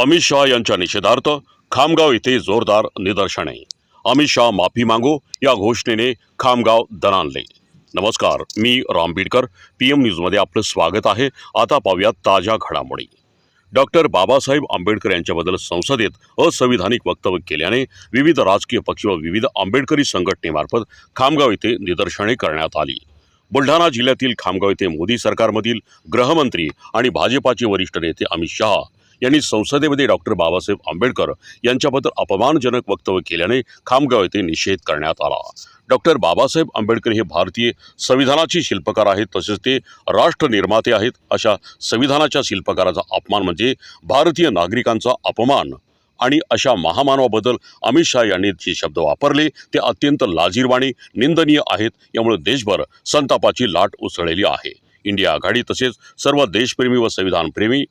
अमित शहा यांच्या निषेधार्थ खामगाव येथे जोरदार निदर्शने. अमित शहा माफी मागो या घोषणेने खामगाव दणाणले. नमस्कार मी राम बीडकर. पी एम न्यूजमध्ये आपलं स्वागत आहे. आता पाहूया ताज्या घडामोडी. डॉक्टर बाबासाहेब आंबेडकर यांच्याबद्दल संसदेत असंविधानिक वक्तव्य केल्याने विविध राजकीय पक्ष व विविध आंबेडकरी संघटनेमार्फत खामगाव येथे निदर्शने करण्यात आली. बुलढाणा जिल्ह्यातील खामगाव येथे मोदी सरकारमधील गृहमंत्री आणि भाजपाचे वरिष्ठ नेते अमित शहा यांनी संसदेमध्ये डॉक्टर बाबासाहेब आंबेडकर यांच्याबद्दल अपमानजनक वक्तव्य केल्याने खामगाव येथे निषेध करण्यात आला. डॉक्टर बाबासाहेब आंबेडकर हे भारतीय संविधानाचे शिल्पकार आहेत तसेच ते राष्ट्र निर्माते आहेत. अशा संविधानाच्या शिल्पकाराचा अपमान म्हणजे भारतीय नागरिकांचा अपमान आणि अशा महामानवाबद्दल अमित शहा यांनी जे शब्द वापरले ते अत्यंत लाजीरवाणी निंदनीय आहेत. यामुळे देशभर संतापाची लाट उसळलेली आहे. इंडिया आघाडी तसेच सर्व देशप्रेमी व संविधानप्रेमी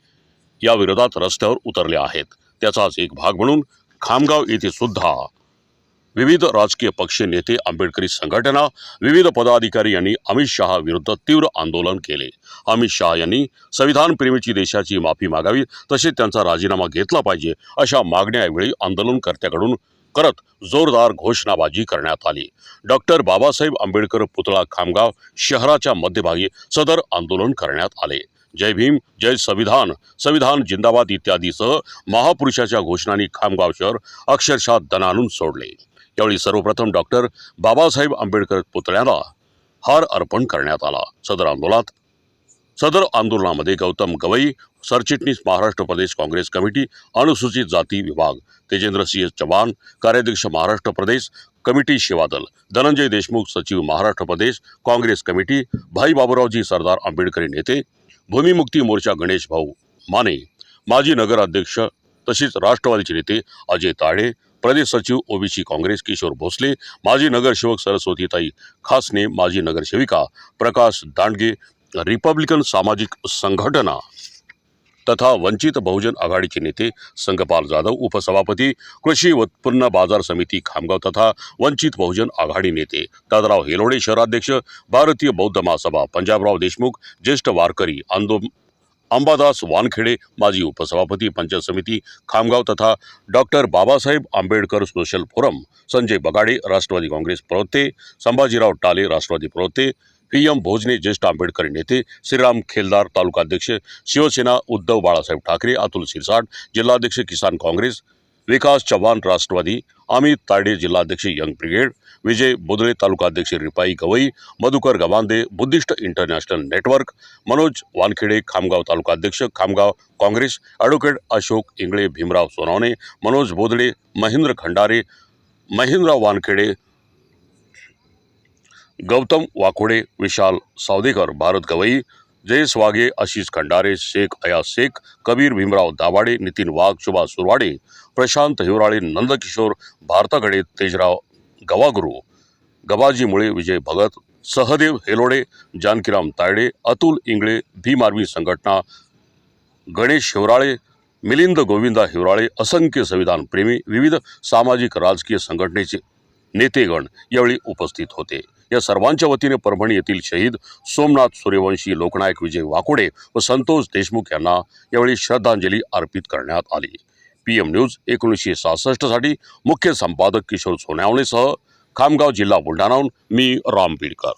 या विरोधात रस्त्यावर उतरले आहेत. त्याचाच एक भाग म्हणून खामगाव येथे सुद्धा विविध राजकीय पक्ष नेते आंबेडकरी संघटना विविध पदाधिकारी यांनी अमित शहा विरुद्ध तीव्र आंदोलन केले. अमित शहा यांनी संविधान प्रेमीची देशाची माफी मागावी तसेच त्यांचा राजीनामा घेतला पाहिजे अशा मागण्या यावेळी आंदोलनकर्त्याकडून करत जोरदार घोषणाबाजी करण्यात आली. डॉक्टर बाबासाहेब आंबेडकर पुतळा खामगाव शहराच्या मध्यभागी सदर आंदोलन करण्यात आले. जय भीम जय संविधान. संविधान जिंदाबाद इत्यादीसह महापुरुषाच्या घोषणांनी खामगाव शहर अक्षरशः दणानून सोडले. यावेळी सर्वप्रथम डॉक्टर बाबासाहेब आंबेडकर पुतळ्याला हार अर्पण करण्यात आला. सदर आंदोलनात सदर आंदोलनामध्ये गौतम गवई सरचिटणीस महाराष्ट्र प्रदेश काँग्रेस कमिटी अनुसूचित जाती विभाग तेजेंद्र सिंह चव्हाण कार्याध्यक्ष महाराष्ट्र प्रदेश कमिटी सेवादल धनंजय देशमुख सचिव महाराष्ट्र प्रदेश काँग्रेस कमिटी भाई बाबूरावजी सरदार आंबेडकरी नेते भूमिमुक्ती मोर्चा गणेश भाऊ माने माजी नगराध्यक्ष तसेच राष्ट्रवादीचे नेते अजय ताळे प्रदेश सचिव ओबीसी काँग्रेस किशोर भोसले माजी नगरसेवक सरस्वतीताई खासने माजी नगरसेविका प्रकाश दांडगे रिपब्लिकन सामाजिक संघटना तथा वंचित बहुजन आघाडीचे नेते संगपाल जाधव उपसभापती कृषी उत्पन्न बाजार समिती खामगाव तथा वंचित बहुजन आघाडी नेते दादराव हेलोडे शहराध्यक्ष भारतीय बौद्ध महासभा पंजाबराव देशमुख ज्येष्ठ वारकरी आंदो अंबादास वानखेडे माजी उपसभापती पंचायत समिती खामगाव तथा doctor Babasaheb Ambedkar social forum Sanjay Bagade Rashtrawadi Congress प्रवक्ते संभाजीराव टाले राष्ट्रवादी प्रवक्ते पी एम भोजने ज्येष्ठ आंबेडकरी नेते श्रीराम खेलदार तालुकाध्यक्ष शिवसेना उद्धव बाळासाहेब ठाकरे अतुल सिरसाट जिल्हाध्यक्ष किसान काँग्रेस विकास चव्हाण राष्ट्रवादी अमित ताडे जिल्हाध्यक्ष यंग ब्रिगेड विजय बुदळे तालुकाध्यक्ष RPI Gawai Madhukar Gawande Buddhist international network Manoj Wankhede Khamgaon तालुकाध्यक्ष खामगाव काँग्रेस ॲडव्होकेट अशोक इंगळे भीमराव सोनावणे मनोज बोदडे महेंद्र खंडारे महेंद्र वानखेडे गौतम वाकोडे विशाल सावदेकर भारत गवई जयेश वाघे आशिष खंडारे शेख अयाज शेख कबीर भीमराव दाभाडे नितीन वाघ सुभाष सुरवाडे प्रशांत हिवराळे नंदकिशोर भारताकडे तेजराव गवागुरू गबाजी मुळे विजय भगत सहदेव हेलोडे जानकीराम तायडे अतुल इंगळे भीम आर्मी संघटना गणेश हिवराळे मिलिंद गोविंदा हिवराळे असंख्य संविधान प्रेमी विविध सामाजिक राजकीय संघटनेचे नेतेगण यावेळी उपस्थित होते. या सर्वांच्या वतीने परभणी येथील शहीद सोमनाथ सूर्यवंशी लोकनायक विजय वाकोडे व संतोष देशमुख यांना यावेळी श्रद्धांजली अर्पित करण्यात आली. पी एम न्यूज एकोणीसशे सहासष्टसाठी मुख्य संपादक किशोर सोनावणेसह खामगाव जिल्हा बुलढाणाहून मी राम बीडकर